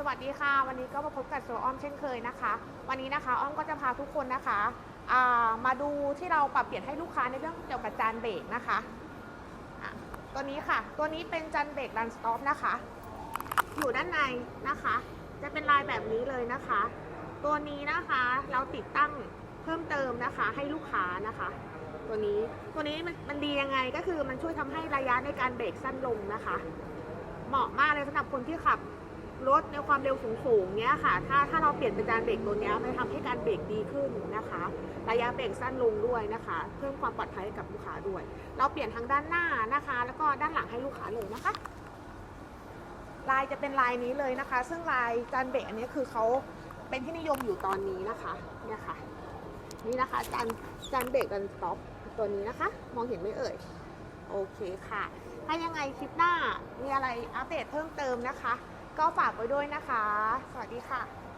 สวัสดีค่ะ วันนี้ก็มาพบกับโซอ้อมเช่นเคยนะคะ วันนี้นะคะอ้อมก็จะพาทุกคนนะคะามาดูที่เราปรับเปลี่ยนให้ลูกค้าในเรื่องเกี่ยวกับจานเบรกนะคะะตัวนี้ค่ะ ตัวนี้เป็นจานเบรกรันสต็อปนะคะ อยู่ด้านในนะคะ จะเป็นลายแบบนี้เลยนะคะ ตัวนี้นะคะเราติดตั้งเพิ่มเติมนะคะ ให้ลูกค้านะคะ ตัวนี้ตัวนี้มันมันดียังไงก็คือมันช่วยทำให้ระยะในการเบรกสั้นลงนะคะ เหมาะมากเลยสำหรับคนที่ขับ รถในความเร็วสูงๆเนี้ยค่ะ ถ้าถ้าเราเปลี่ยนเป็นจานเบรกตัวเนี้ยมันทำให้การเบรกดีขึ้นนะคะ ระยะเบรกสั้นลงด้วยนะคะ เพิ่มความปลอดภัยให้กับลูกค้าด้วย เราเปลี่ยนทั้งด้านหน้านะคะ แล้วก็ด้านหลังให้ลูกค้าเลยนะคะ ลายจะเป็นลายนี้เลยนะคะ ซึ่งลายจานเบรกอันนี้คือเขาเป็นที่นิยมอยู่ตอนนี้นะคะเนี่ยค่ะ นี่นะคะจานจานเบรกกันสต็อปตัวนี้นะคะ มองเห็นไหมเอ่ยโอเคค่ะ ถ้ายังไงคลิปหน้ามีอะไรอัปเดตเพิ่มเติมนะคะ ก็ฝากไว้ด้วยนะคะ สวัสดีค่ะ